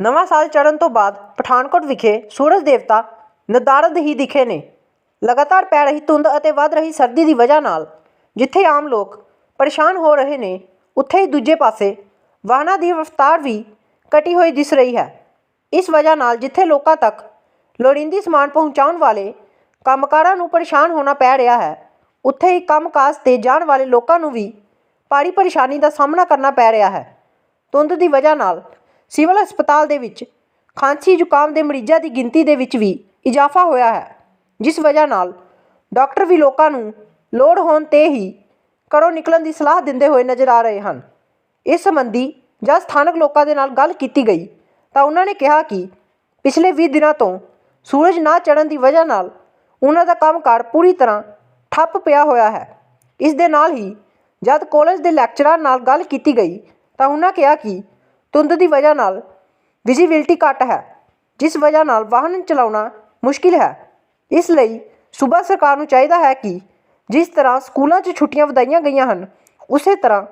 ਨਵਾਂ ਸਾਲ ਚੜ੍ਹਨ ਤੋਂ ਬਾਅਦ ਪਠਾਨਕੋਟ ਵਿਖੇ ਸੂਰਜ ਦੇਵਤਾ ਨਦਾਰਦ ਹੀ ਦਿਖੇ ਨੇ। ਲਗਾਤਾਰ ਪੈ ਰਹੀ ਧੁੰਦ ਅਤੇ ਵੱਧ ਰਹੀ ਸਰਦੀ ਦੀ ਵਜ੍ਹਾ ਨਾਲ ਜਿੱਥੇ ਆਮ ਲੋਕ ਪਰੇਸ਼ਾਨ ਹੋ ਰਹੇ ਨੇ, ਉੱਥੇ ਹੀ ਦੂਜੇ ਪਾਸੇ ਵਾਹਨਾਂ ਦੀ ਰਫ਼ਤਾਰ ਵੀ ਘਟੀ ਹੋਈ ਦਿਸ ਰਹੀ ਹੈ। ਇਸ ਵਜ੍ਹਾ ਨਾਲ ਜਿੱਥੇ ਲੋਕਾਂ ਤੱਕ ਲੋੜੀਂਦੀ ਸਮਾਨ ਪਹੁੰਚਾਉਣ ਵਾਲੇ ਕੰਮਕਾਰਾਂ ਨੂੰ ਪਰੇਸ਼ਾਨ ਹੋਣਾ ਪੈ ਰਿਹਾ ਹੈ, ਉੱਥੇ ਹੀ ਕੰਮਕਾਜ ਤੇ ਜਾਣ ਵਾਲੇ ਲੋਕਾਂ ਨੂੰ ਵੀ ਭਾਰੀ ਪਰੇਸ਼ਾਨੀ ਦਾ ਸਾਹਮਣਾ ਕਰਨਾ ਪੈ ਰਿਹਾ ਹੈ। ਧੁੰਦ ਦੀ ਵਜ੍ਹਾ ਨਾਲ ਸਿਵਲ ਹਸਪਤਾਲ ਦੇ ਵਿੱਚ ਖਾਂਸੀ ਜ਼ੁਕਾਮ ਦੇ ਮਰੀਜ਼ਾਂ ਦੀ ਗਿਣਤੀ ਦੇ ਵਿੱਚ ਵੀ ਇਜ਼ਾਫਾ ਹੋਇਆ ਹੈ, ਜਿਸ ਵਜ੍ਹਾ ਨਾਲ ਡਾਕਟਰ ਵੀ ਲੋਕਾਂ ਨੂੰ ਲੋੜ ਹੋਣ ਤੇ ਹੀ ਘਰੋਂ ਨਿਕਲਣ ਦੀ ਸਲਾਹ ਦਿੰਦੇ ਹੋਏ ਨਜ਼ਰ ਆ ਰਹੇ ਹਨ। ਇਸ ਸੰਬੰਧੀ ਜਦ ਸਥਾਨਕ ਲੋਕਾਂ ਦੇ ਨਾਲ ਗੱਲ ਕੀਤੀ ਗਈ, ਤਾਂ ਉਹਨਾਂ ਨੇ ਕਿਹਾ ਕਿ ਪਿਛਲੇ 20 ਦਿਨਾਂ ਤੋਂ ਸੂਰਜ ਨਾ ਚੜ੍ਹਨ ਦੀ ਵਜ੍ਹਾ ਨਾਲ ਉਹਨਾਂ ਦਾ ਕੰਮਕਾਰ ਪੂਰੀ ਤਰ੍ਹਾਂ ਠੱਪ ਪਿਆ ਹੋਇਆ ਹੈ। ਇਸ ਦੇ ਨਾਲ ਹੀ ਜਦ ਕਾਲਜ ਦੇ ਲੈਕਚਰਰ ਨਾਲ ਗੱਲ ਕੀਤੀ ਗਈ, ਤਾਂ ਉਹਨਾਂ ਕਿਹਾ ਕਿ ਧੁੰਦ ਦੀ ਵਜ੍ਹਾ ਨਾਲ ਵਿਜ਼ਿਬਿਲਟੀ ਘੱਟ ਹੈ ਜਿਸ ਵਜ੍ਹਾ ਨਾਲ ਵਾਹਨ ਚਲਾਉਣਾ ਮੁਸ਼ਕਿਲ ਹੈ। ਇਸ ਲਈ ਸੂਬਾ ਸਰਕਾਰ ਨੂੰ ਚਾਹੀਦਾ ਹੈ ਕਿ ਜਿਸ ਤਰ੍ਹਾਂ ਸਕੂਲਾਂ 'ਚ ਛੁੱਟੀਆਂ ਵਧਾਈਆਂ ਗਈਆਂ ਹਨ ਉਸੇ ਤਰ੍ਹਾਂ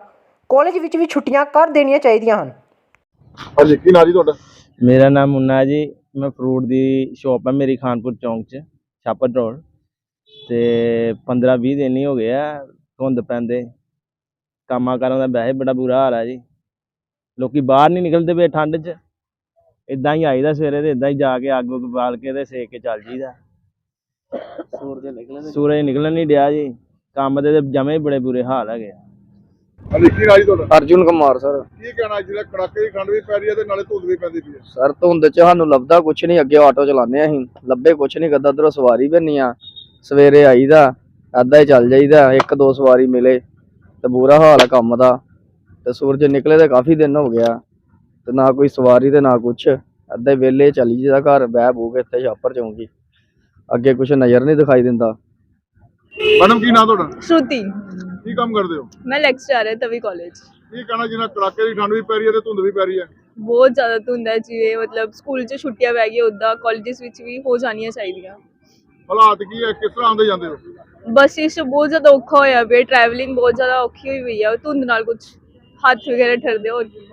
ਕਾਲਜ ਵਿੱਚ ਵੀ ਛੁੱਟੀਆਂ ਕਰ ਦੇਣੀਆਂ ਚਾਹੀਦੀਆਂ ਹਨ। ਹਾਂਜੀ ਕੀ ਨਾਂ ਜੀ ਤੁਹਾਡਾ? ਮੇਰਾ ਨਾਮ ਮੁੰਨਾ ਹੈ ਜੀ ਮੈਂ ਫਰੂਟ ਦੀ ਸ਼ਾਪ ਹੈ ਮੇਰੀ ਖਾਨਪੁਰ ਚੌਂਕ 'ਚ ਛਾਪਰ ਰੋਡ ਤੇ 15 20 ਦਿਨ ਹੀ ਹੋ ਗਏ ਆ ਧੁੰਦ ਪੈਂਦੇ। ਕੰਮਾਂ ਕਾਰਾਂ ਦਾ ਵੈਸੇ ਬੜਾ ਬੁਰਾ ਹਾਲ ਹੈ ਜੀ। ਲੋਕੀ ਬਾਹਰ ਨਹੀਂ ਨਿਕਲਦੇ ਪਏ ਠੰਡ 'ਚ। ਇਦਾਂ ਹੀ ਆਈਦਾ ਸਵੇਰੇ ਤੇ ਇਦਾਂ ਹੀ ਜਾ ਕੇ ਅੱਗ ਉੱਗ ਬਾਲ ਕੇ ਤੇ ਸੇਕ ਕੇ ਚੱਲ ਜੀਦਾ ਸੂਰਜ ਨਿਕਲਣ ਸੂਰਜ ਨਿਕਲਣ ਨਹੀਂ ਡਿਆ ਜੀ। ਕੰਮ ਦੇ ਤੇ ਜਮੇ ਬੜੇ ਬੁਰੇ ਹਾਲ ਹੈਗੇ ਕੀ ਤੁਹਾਡਾ? ਅਰਜੁਨ ਕੁਮਾਰ ਸਰ। ਕੀ ਕਹਿਣਾ ਜਿਹੜਾ ਕੜਾਕੇ ਦੀ ਠੰਡ ਵੀ ਪੈ ਰਹੀ ਹੈ ਤੇ ਨਾਲੇ ਧੁੰਦ ਵੀ ਪੈਂਦੀ ਪਈ ਹੈ? ਸਰ ਧੁੰਦ ਚ ਸਾਨੂੰ ਲੱਭਦਾ ਕੁਛ ਨਹੀਂ। ਅੱਗੇ ਆਟੋ ਚਲਾਉਂਦੇ ਆ ਅਸੀਂ। ਲੱਭੇ ਕੁਛ ਨਹੀਂ ਕਰਦਾ ਉਧਰੋਂ ਸਵਾਰੀ ਵੀ ਨਹੀਂ ਆ। ਸਵੇਰੇ ਆਈਦਾ ਏਦਾਂ ਹੀ ਚੱਲ ਜਾਈਦਾ। ਇੱਕ ਦੋ ਸਵਾਰੀ ਮਿਲੇ ਤੇ ਬੁਰਾ ਹਾਲ ਆ ਕੰਮ ਦਾ। ਤੇ ਸੂਰਜ ਨਿਕਲੇ ਤੇ ਕਾਫੀ ਦਿਨ ਹੋ ਗਿਆ ਤੇ ਨਾ ਕੋਈ ਸਵਾਰੀ ਤੇ ਨਾ ਕੁਛ। ਅੱਧੇ ਵੇਲੇ ਚਲੀ ਜਿਹਦਾ ਘਰ ਬਹਿ ਬੂ ਕੇ ਇੱਥੇ ਛਾਪਰ ਚੌਂਕੀ ਅੱਗੇ ਕੁਛ ਨਜ਼ਰ ਨਹੀਂ ਦਿਖਾਈ ਦਿੰਦਾ। ਮੈਡਮ ਕੀ ਨਾਮ ਤੁਹਾਡਾ? ਸ਼ਰੂਤੀ। ਕੀ ਕੰਮ ਕਰਦੇ ਹੋ? ਮੈਂ ਲੈਕਚਰ ਹੈ ਤਵੀ ਕਾਲਜ ਇਹ ਕਹਣਾ ਜਿਨਾ ਕੜਾਕੇ ਦੀ ਠੰਡ ਵੀ ਪੈ ਰਹੀ ਹੈ ਤੇ ਧੁੰਦ ਵੀ ਪੈ ਰਹੀ ਹੈ? ਬਹੁਤ ਜ਼ਿਆਦਾ ਧੁੰਦ ਹੈ ਜਿਵੇਂ ਮਤਲਬ ਸਕੂਲ 'ਚ ਛੁੱਟੀਆਂ ਪੈ ਗਈਆਂ ਉਦਾਂ ਕਾਲਜਸ ਵਿੱਚ ਵੀ ਹੋ ਜਾਣੀਆਂ ਚਾਹੀਦੀਆਂ। ਹਾਲਾਤ ਕੀ ਹੈ? ਕਿਸ ਤਰ੍ਹਾਂ ਆਉਂਦੇ ਜਾਂਦੇ ਹੋ? ਬਸ ਇਸ ਬਹੁਤ ਜ਼ਿਆਦਾ ਔਖਾ ਹੋਇਆ ਪਿਆ ਟਰੈਵਲਿੰਗ ਬਹੁਤ ਜ਼ਿਆਦਾ ਔਖੀ ਹੋਈ ਹੋਈ ਹੈ ਧੁੰਦ ਨਾਲ ਕੁਝ ਹੱਥ ਵਗੈਰਾ ਠਰਦੇ ਹੋਰ ਕੀ।